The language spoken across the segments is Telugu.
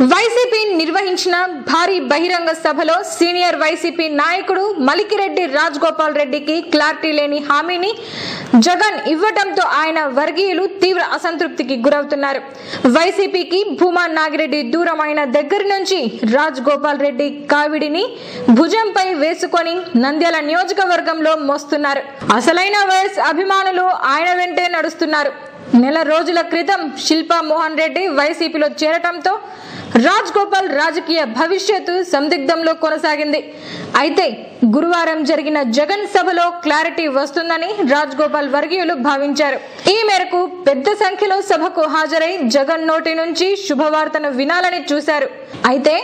వైసీపీ నిర్వహించిన భారీ బహిరంగ సభలో సీనియర్ వైసీపీ నాయకుడు మలికిరెడ్డి రాజగోపాల్ రెడ్డికి క్లారిటీ లేని హామీని జగన్ ఇవ్వటంతో ఆయన వర్గీయులు తీవ్ర అసంతృప్తికి గురవుతున్నారు. వైసీపీకి భూమా నాగిరెడ్డి దూరం అయిన దగ్గర నుంచి రాజగోపాల్ రెడ్డి కావిడిని భుజంపై వేసుకొని నంద్యాల నియోజకవర్గంలో మోస్తున్నారు. అసలైన వైఎస్ అభిమానులు ఆయన వెంటే నడుస్తున్నారు. నెల రోజుల క్రితం శిల్పా మోహన్ రెడ్డి వైసీపీలో చేరటంతో రాజ్ గోపాల్ రాజకీయ భవిష్యత్తు సందిగ్ధంలో కొనసాగింది. అయితే గురువారం జరిగిన జగన్ సభలో క్లారిటీ వస్తుందని రాజ్ గోపాల్ వర్గీయులు భావించారు. ఈ మేరకు పెద్ద సంఖ్యలో సభకు హాజరై జగన్ నోటి నుంచి శుభవార్తను వినాలని చూశారు. అయితే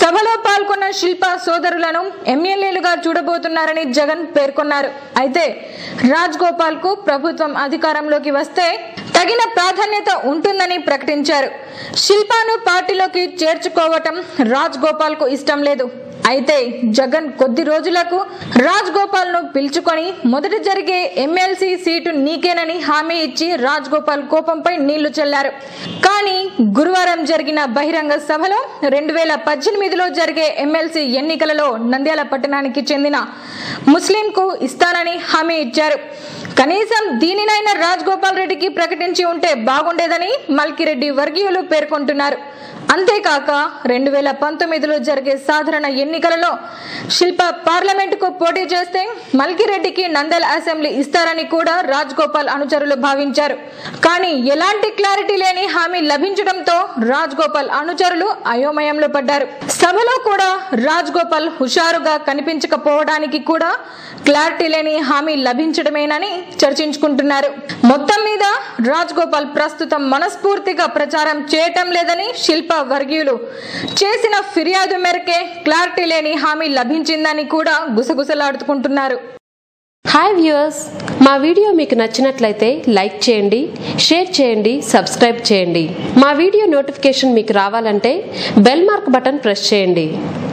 సభలో పాల్గొన్న శిల్ప సోదరులను ఎమ్మెల్యేలుగా చూడబోతున్నారని జగన్ పేర్కొన్నారు. అయితే రాజ్ గోపాల్కు ప్రభుత్వం అధికారంలోకి వస్తే తగిన ప్రాధాన్యత ఉంటుందని ప్రకటించారు. శిల్పాను పార్టీలోకి చేర్చుకోవటం రాజ్ గోపాల్కు ఇష్టం లేదు. అయితే జగన్ కొద్ది రోజులకు రాజ్ గోపాల్ను పిలుచుకొని మొదట జరిగే ఎమ్మెల్సీ సీటు నీకేనని హామీ ఇచ్చి రాజ్ గోపాల్ కోపంపై నీళ్ళు చల్లారు. కానీ గురువారం జరిగిన బహిరంగ సభలో రెండు వేల పద్దెనిమిదిలో జరిగే ఎమ్మెల్సీ ఎన్నికలలో నంద్యాల పట్టణానికి చెందిన ముస్లింకు ఇస్తానని హామీ ఇచ్చారు. కనీసం దీనినైనా రాజ్ గోపాల్ రెడ్డికి ప్రకటించి ఉంటే బాగుండేదని మల్కిరెడ్డి వర్గీయులు పేర్కొంటున్నారు. అంతేకాక రెండు వేల పంతొమ్మిదిలో జరిగే సాధారణ ఎన్నికలలో శిల్ప పార్లమెంటుకు పోటీ చేస్తే మల్కిరెడ్డికి నందల్ అసెంబ్లీ ఇస్తారని కూడా రాజ్ గోపాల్ అనుచరులు భావించారు. కానీ ఎలాంటి క్లారిటీ లేని హామీ లభించడంతో రాజ్ గోపాల్ అనుచరులు అయోమయంలో పడ్డారు. సభలో కూడా రాజ్ గోపాల్ హుషారుగా కనిపించకపోవడానికి కూడా క్లారిటీ లేని హామీ లభించడమేనని చర్చించుకుంటున్నారు. మొత్తం మీద రాజ్గోపాల్ ప్రస్తుతం మనస్ఫూర్తిగా ప్రచారం చేయటం లేదని శిల్ప వర్గీయులు చేసిన ఫిర్యాదు మేరకే క్లారిటీ లేని హామీ లభించిందని కూడా గుసగుసలాడుకుంటున్నారు. హాయ్ వ్యూయర్స్ మా వీడియో మీకు నచ్చినట్లయితే లైక్ చేయండి షేర్ చేయండి సబ్స్క్రైబ్ చేయండి. మా వీడియో నోటిఫికేషన్ మీకు రావాలంటే బెల్ మార్క్ బటన్ ప్రెస్ చేయండి.